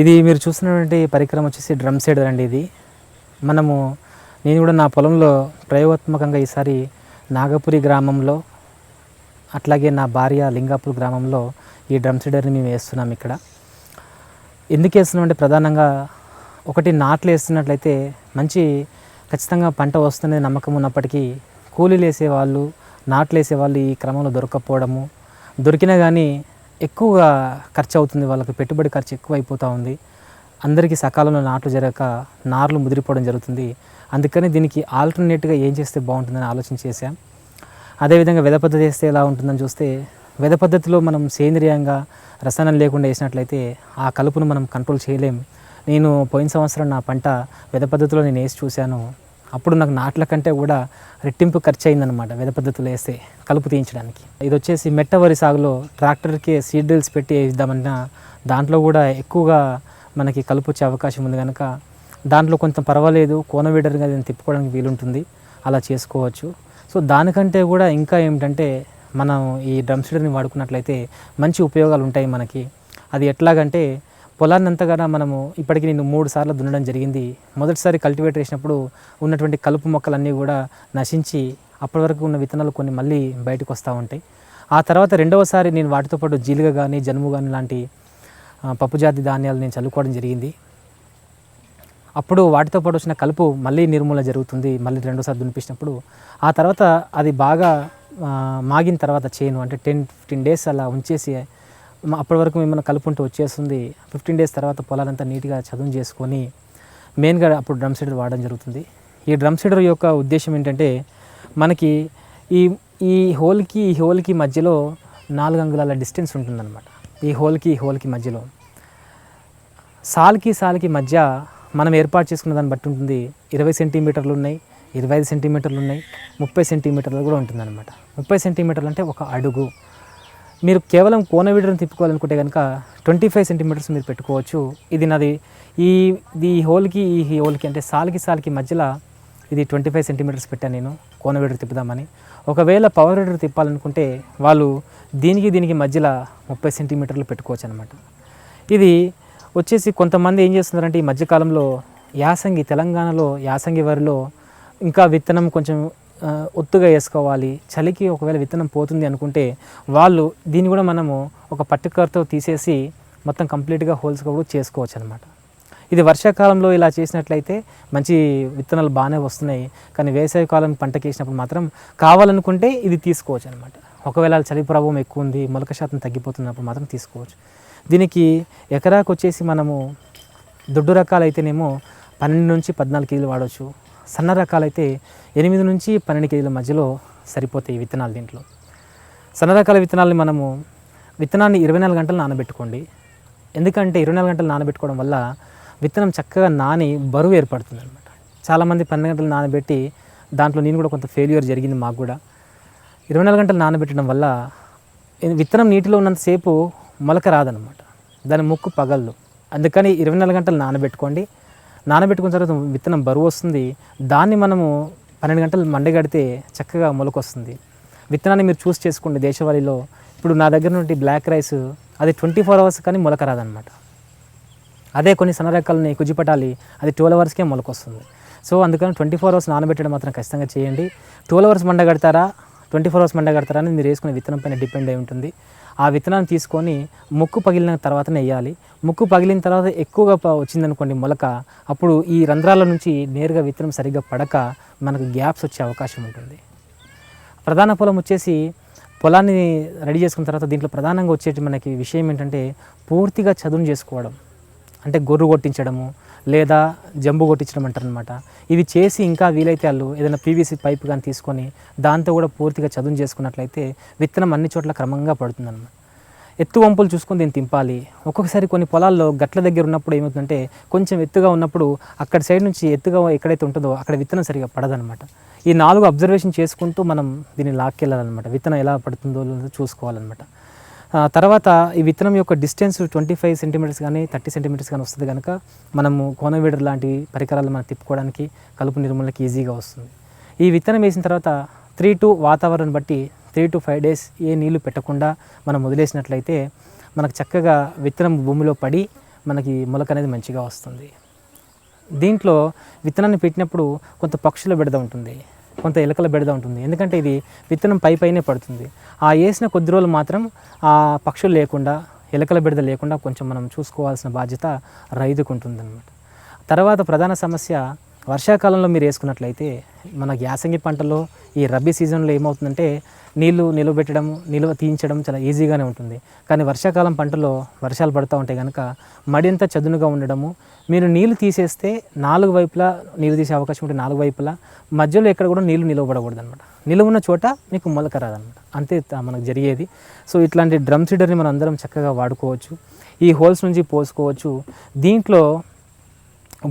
ఇది మీరు చూస్తున్నటువంటి పరికరం వచ్చేసి డ్రమ్ సీడర్ అండి ఇది. మనము నేను కూడా నా పొలంలో ప్రయోగాత్మకంగా ఈసారి నాగపురి గ్రామంలో అట్లాగే నా భార్య లింగాపూర్ గ్రామంలో ఈ డ్రమ్ సీడర్ని మేము వేస్తున్నాం ఇక్కడ. ఎందుకు వేస్తున్నామంటే ప్రధానంగా ఒకటి నాట్లు వేస్తున్నట్లయితే మంచి ఖచ్చితంగా పంట వస్తుందనే నమ్మకం ఉన్నప్పటికీ కూలీలు వేసేవాళ్ళు నాట్లు వేసేవాళ్ళు ఈ క్రమంలో దొరకకపోవడము దొరికినా కానీ ఎక్కువగా ఖర్చు అవుతుంది వాళ్ళకి పెట్టుబడి ఖర్చు ఎక్కువ అయిపోతూ ఉంది. అందరికీ సకాలంలో నాట్లు జరగక నార్లు ముదిరిపోవడం జరుగుతుంది. అందుకని దీనికి ఆల్టర్నేట్గా ఏం చేస్తే బాగుంటుందని ఆలోచన చేశాం. అదేవిధంగా వెద పద్ధతి వేస్తే ఎలా ఉంటుందని చూస్తే వెద పద్ధతిలో మనం సేంద్రియంగా రసాయనం లేకుండా వేసినట్లయితే ఆ కలుపును మనం కంట్రోల్ చేయలేం. నేను పోయిన సంవత్సరం నా పంట వెద పద్ధతిలో నేను వేసి చూశాను. అప్పుడు నాకు నాట్ల కంటే కూడా రెట్టింపు ఖర్చు అయిందనమాట వెద పద్ధతులు వేస్తే కలుపు తీయించడానికి. ఇది వచ్చేసి మెట్ట వరి సాగులో ట్రాక్టర్కి సీడ్ డ్రిల్స్ పెట్టి వేద్దామన్నా దాంట్లో కూడా ఎక్కువగా మనకి కలుపు వచ్చే అవకాశం ఉంది కనుక దాంట్లో కొంత పర్వాలేదు కోన వీడర్గా దీన్ని తిప్పుకోవడానికి వీలుంటుంది అలా చేసుకోవచ్చు. సో దానికంటే కూడా ఇంకా ఏమిటంటే మనం ఈ డ్రమ్ సీడర్ని వాడుకున్నట్లయితే మంచి ఉపయోగాలు ఉంటాయి మనకి. అది ఎట్లాగంటే పొలాన్ని అంతగానో మనము ఇప్పటికి నేను మూడు సార్లు దున్నడం జరిగింది. మొదటిసారి కల్టివేటర్ వేసినప్పుడు ఉన్నటువంటి కలుపు మొక్కలన్నీ కూడా నశించి అప్పటి వరకు ఉన్న విత్తనాలు కొన్ని మళ్ళీ బయటకు వస్తూ ఉంటాయి. ఆ తర్వాత రెండవసారి నేను వాటితో పాటు జీలుగ కానీ జనుము కానీ లాంటి పప్పుజాతి ధాన్యాలు నేను చల్లుకోవడం జరిగింది. అప్పుడు వాటితో పాటు వచ్చిన కలుపు మళ్ళీ నిర్మూలన జరుగుతుంది. మళ్ళీ రెండోసారి దునిపించినప్పుడు ఆ తర్వాత అది బాగా మాగిన తర్వాత చేను అంటే టెన్ ఫిఫ్టీన్ డేస్ అలా ఉంచేసి అప్పటి వరకు ఏమైనా కలుపు ఉంటే వచ్చేస్తుంది. ఫిఫ్టీన్ డేస్ తర్వాత పొలాలంతా నీట్గా చదువు చేసుకొని మెయిన్గా అప్పుడు డ్రమ్ సీడర్ వాడడం జరుగుతుంది. ఈ డ్రమ్ సీడర్ యొక్క ఉద్దేశం ఏంటంటే మనకి ఈ ఈ హోల్కి ఈ హోల్కి మధ్యలో నాలుగు అంగుళాల డిస్టెన్స్ ఉంటుందన్నమాట. ఈ హోల్కి ఈ హోల్కి మధ్యలో. సాల్కి సాల్కి మధ్య మనం ఏర్పాటు చేసుకున్న దాన్ని బట్టి ఉంటుంది. ఇరవై సెంటీమీటర్లు ఉన్నాయి ఇరవై ఐదు సెంటీమీటర్లు ఉన్నాయి ముప్పై సెంటీమీటర్లు కూడా ఉంటుందన్నమాట. ముప్పై సెంటీమీటర్లు అంటే ఒక అడుగు. మీరు కేవలం కోన వీడర్ని తిప్పుకోవాలనుకుంటే కనుక ట్వంటీ ఫైవ్ సెంటీమీటర్స్ మీరు పెట్టుకోవచ్చు. ఇది నాది ఈ ఈ హోల్కి ఈ హోల్కి అంటే సాల్కి సాల్కి మధ్యలో ఇది ట్వంటీ ఫైవ్ సెంటీమీటర్స్ పెట్టాను నేను కోన వీడర్ తిప్పుదామని. ఒకవేళ పవర్ వీడర్ తిప్పాలనుకుంటే వాళ్ళు దీనికి దీనికి మధ్యలో ముప్పై సెంటీమీటర్లు పెట్టుకోవచ్చు అనమాట ఇది వచ్చేసి కొంతమంది ఏం చేస్తున్నారంటే ఈ మధ్యకాలంలో యాసంగి తెలంగాణలో యాసంగి వరిలో ఇంకా విత్తనం కొంచెం ఒత్తుగా వేసుకోవాలి చలికి ఒకవేళ విత్తనం పోతుంది అనుకుంటే వాళ్ళు దీన్ని కూడా మనము ఒక పట్టుకర్తో తీసేసి మొత్తం కంప్లీట్గా హోల్స్ కూడా చేసుకోవచ్చు అనమాట ఇది వర్షాకాలంలో ఇలా చేసినట్లయితే మంచి విత్తనాలు బాగానే వస్తున్నాయి. కానీ వేసవికాలం పంటకి వేసినప్పుడు మాత్రం కావాలనుకుంటే ఇది తీసుకోవచ్చు అనమాట ఒకవేళ చలి ప్రభావం ఎక్కువ ఉంది మొలక శాతం తగ్గిపోతున్నప్పుడు మాత్రం తీసుకోవచ్చు. దీనికి ఎకరాకు వచ్చేసి మనము దొడ్డు రకాలైతేనేమో పన్నెండు నుంచి పద్నాలుగు కేజీలు వాడవచ్చు సన్న రకాలైతే ఎనిమిది నుంచి పన్నెండు కేజీల మధ్యలో సరిపోతాయి విత్తనాలు దీంట్లో. సన్న రకాల విత్తనాలని మనము విత్తనాన్ని ఇరవై నాలుగు గంటలు నానబెట్టుకోండి. ఎందుకంటే ఇరవై నాలుగు గంటలు నానబెట్టుకోవడం వల్ల విత్తనం చక్కగా నాని బరువు ఏర్పడుతుంది అనమాట చాలామంది పన్నెండు గంటలు నానబెట్టి దాంట్లో నేను కూడా కొంత ఫెయిల్యూర్ జరిగింది మాకు కూడా. ఇరవై నాలుగు గంటలు నానబెట్టడం వల్ల విత్తనం నీటిలో ఉన్నంతసేపు మొలక రాదనమాట దాని ముక్కు పగలదు. అందుకని ఇరవై నాలుగు గంటలు నానబెట్టుకోండి. నానబెట్టుకున్న తర్వాత విత్తనం బరువు వస్తుంది. దాన్ని మనము పన్నెండు గంటలు మండగడితే చక్కగా మొలకొస్తుంది. విత్తనాన్ని మీరు చూస్ చేసుకోండి దేశవాళీలో. ఇప్పుడు నా దగ్గర నుండి బ్లాక్ రైస్ అది ట్వంటీ ఫోర్ అవర్స్ కానీ మొలక రాదనమాట అదే కొన్ని సన్న రకాలని ఉన్నాయి కుజిపటాలి అది ట్వెల్వ్ అవర్స్కే మొలకొస్తుంది. సో అందుకని ట్వంటీ ఫోర్ అవర్స్ నానబెట్టడం మాత్రం ఖచ్చితంగా చేయండి. ట్వెల్వ్ అవర్స్ మండగడతారా ట్వంటీ ఫోర్ అవర్స్ మండ కడతారా అని మీరు వేసుకునే విత్తనం పైన డిపెండ్ అయి ఉంటుంది. ఆ విత్తనాన్ని తీసుకొని ముక్కు పగిలిన తర్వాతనే వేయాలి ముక్కు పగిలిన తర్వాత ఎక్కువగా వచ్చిందనుకోండి మొలక అప్పుడు ఈ రంధ్రాల నుంచి నేరుగా విత్తనం సరిగ్గా పడక మనకు గ్యాప్స్ వచ్చే అవకాశం ఉంటుంది. ప్రధాన పొలం వచ్చేసి పొలాన్ని రెడీ చేసుకున్న తర్వాత దీంట్లో ప్రధానంగా వచ్చేటి మనకి విషయం ఏంటంటే పూర్తిగా చదును చేసుకోవడం. అంటే గొర్రు కొట్టించడము లేదా జంబు కొట్టించడం అంటారు అనమాట ఇవి చేసి ఇంకా వీలైతే వాళ్ళు ఏదైనా పీవీసీ పైప్ కానీ తీసుకొని దాంతో కూడా పూర్తిగా చదును చేసుకున్నట్లయితే విత్తనం అన్ని చోట్ల క్రమంగా పడుతుందన్నమాట. ఎత్తు వంపులు చూసుకొని దీన్ని తింపాలి. ఒక్కొక్కసారి కొన్ని పొలాల్లో గట్ల దగ్గర ఉన్నప్పుడు ఏమవుతుందంటే కొంచెం ఎత్తుగా ఉన్నప్పుడు అక్కడ సైడ్ నుంచి ఎత్తుగా ఎక్కడైతే ఉంటుందో అక్కడ విత్తనం సరిగా పడదనమాట ఈ నాలుగు అబ్జర్వేషన్ చేసుకుంటూ మనం దీన్ని లాక్కెళ్ళాలన్నమాట. విత్తనం ఎలా పడుతుందో చూసుకోవాలన్నమాట. తర్వాత ఈ విత్తనం యొక్క డిస్టెన్స్ ట్వంటీ ఫైవ్ సెంటీమీటర్స్ కానీ థర్టీ సెంటీమీటర్స్ కానీ వస్తుంది కనుక మనము కోనవీడర్ లాంటి పరికరాలు మనం తిప్పుకోవడానికి కలుపు నిర్మూలనకి ఈజీగా వస్తుంది. ఈ విత్తనం వేసిన తర్వాత త్రీ టు వాతావరణం బట్టి త్రీ టు ఫైవ్ డేస్ ఏ నీళ్ళు పెట్టకుండా మనం వదిలేసినట్లయితే మనకు చక్కగా విత్తనం భూమిలో పడి మనకి మొలక అనేది మంచిగా వస్తుంది. దీంట్లో విత్తనాన్ని పెట్టినప్పుడు కొంత పక్షుల బిడద ఉంటుంది. కొంత ఎలకల బెడద ఉంటుంది. ఎందుకంటే ఇది విత్తనం పై పైనే పడుతుంది. ఆ వేసిన కొద్ది రోజులు మాత్రం ఆ పక్షులు లేకుండా ఎలుకల బెడద లేకుండా కొంచెం మనం చూసుకోవాల్సిన బాధ్యత రైతుకు ఉంటుందన్నమాట. తర్వాత ప్రధాన సమస్య వర్షాకాలంలో మీరు వేసుకున్నట్లయితే మన యాసంగి పంటలో ఈ రబీ సీజన్లో ఏమవుతుందంటే నీళ్ళు నిలవబెట్టడం నిల్వ తీయించడం చాలా ఈజీగానే ఉంటుంది. కానీ వర్షాకాలం పంటలో వర్షాలు పడుతూ ఉంటాయి కనుక మడింత చదునుగా ఉండడము మీరు నీళ్ళు తీసేస్తే నాలుగు వైపులా నీళ్ళు తీసే అవకాశం ఉంటే నాలుగు వైపులా మధ్యలో ఎక్కడ కూడా నీళ్ళు నిలవబడకూడదు అనమాట నిలువున్న చోట మీకు మొలక రాదనమాట అంతే మనకు జరిగేది. సో ఇట్లాంటి డ్రమ్ సీడర్ని మనం అందరం చక్కగా వాడుకోవచ్చు. ఈ హోల్స్ నుంచి పోసుకోవచ్చు. దీంట్లో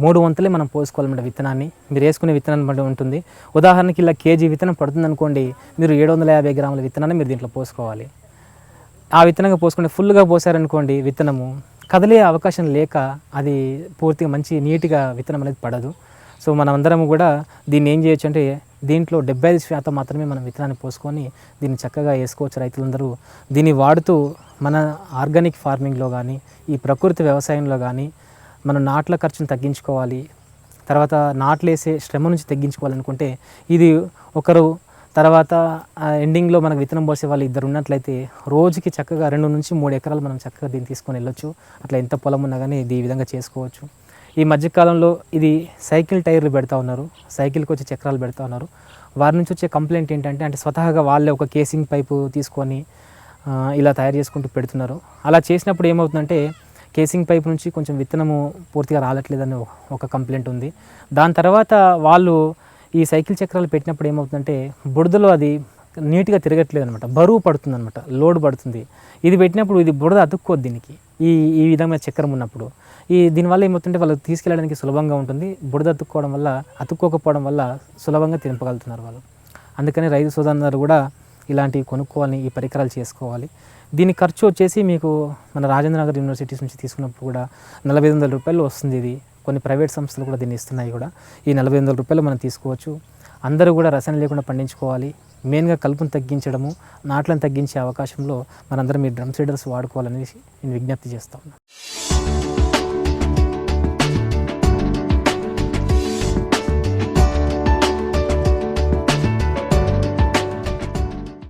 మూడు వంతులే మనం పోసుకోవాలన్నమాట విత్తనాన్ని. మీరు వేసుకునే విత్తనాన్ని బట్టి ఉంటుంది. ఉదాహరణకి ఇలా కేజీ విత్తనం పడుతుంది అనుకోండి మీరు ఏడు వందల యాభై గ్రాముల విత్తనాన్ని మీరు దీంట్లో పోసుకోవాలి. ఆ విత్తనంగా పోసుకుంటే ఫుల్గా పోసారనుకోండి విత్తనము కదిలే అవకాశం లేక అది పూర్తిగా మంచి నీట్గా విత్తనం అనేది పడదు. సో మనం అందరం కూడా దీన్ని ఏం చేయొచ్చు అంటే దీంట్లో డెబ్బై ఐదు శాతం మాత్రమే మనం విత్తనాన్ని పోసుకొని దీన్ని చక్కగా వేసుకోవచ్చు రైతులందరూ. దీన్ని వాడుతూ మన ఆర్గానిక్ ఫార్మింగ్లో కానీ ఈ ప్రకృతి వ్యవసాయంలో కానీ మనం నాట్ల ఖర్చును తగ్గించుకోవాలి తర్వాత నాట్లు వేసే శ్రమ నుంచి తగ్గించుకోవాలనుకుంటే ఇది ఒకరు తర్వాత ఎండింగ్లో మనకు విత్తనం పోసే వాళ్ళు ఇద్దరు ఉన్నట్లయితే రోజుకి చక్కగా రెండు నుంచి మూడు ఎకరాలు మనం చక్కగా దీన్ని తీసుకొని వెళ్ళొచ్చు. అట్లా ఎంత పొలం ఉన్నా కానీ ఇది ఈ విధంగా చేసుకోవచ్చు. ఈ మధ్యకాలంలో ఇది సైకిల్ టైర్లు పెడతా ఉన్నారు సైకిల్కి వచ్చే చక్రాలు పెడతా ఉన్నారు. వారి నుంచి వచ్చే కంప్లైంట్ ఏంటంటే అంటే స్వతహాగా వాళ్ళే ఒక కేసింగ్ పైపు తీసుకొని ఇలా తయారు చేసుకుంటూ పెడుతున్నారు. అలా చేసినప్పుడు ఏమవుతుందంటే కేసింగ్ పైప్ నుంచి కొంచెం విత్తనము పూర్తిగా రాలట్లేదని ఒక కంప్లైంట్ ఉంది. దాని తర్వాత వాళ్ళు ఈ సైకిల్ చక్రాలు పెట్టినప్పుడు ఏమవుతుందంటే బురదలో అది నీట్గా తిరగట్లేదు అనమాట బరువు పడుతుంది అనమాట లోడ్ పడుతుంది. ఇది పెట్టినప్పుడు ఇది బురద అతుక్కోదు దీనికి. ఈ ఈ విధమైన చక్రం ఉన్నప్పుడు. ఈ దీనివల్ల ఏమవుతుంటే వాళ్ళు తీసుకెళ్ళడానికి సులభంగా ఉంటుంది. బురద అతుక్కోవడం వల్ల అతుక్కోకపోవడం వల్ల సులభంగా తినపగలుగుతున్నారు వాళ్ళు. అందుకని రైతు సోదరులందరూ కూడా ఇలాంటివి కొనుక్కోవాలి ఈ పరికరాలు చేసుకోవాలి. దీని ఖర్చు వచ్చేసి మీకు మన రాజేంద్ర నగర్ యూనివర్సిటీస్ నుంచి తీసుకున్నప్పుడు కూడా నలభై వందల రూపాయలు వస్తుంది ఇది. కొన్ని ప్రైవేట్ సంస్థలు కూడా దీన్ని ఇస్తున్నాయి కూడా. ఈ నలభై వందల రూపాయలు మనం తీసుకోవచ్చు. అందరూ కూడా రసాయనం లేకుండా పండించుకోవాలి. మెయిన్గా కలుపును తగ్గించడము నాట్లను తగ్గించే అవకాశంలో మనందరం ఈ డ్రమ్ సీడర్స్ వాడుకోవాలని నేను విజ్ఞప్తి చేస్తా ఉన్నాను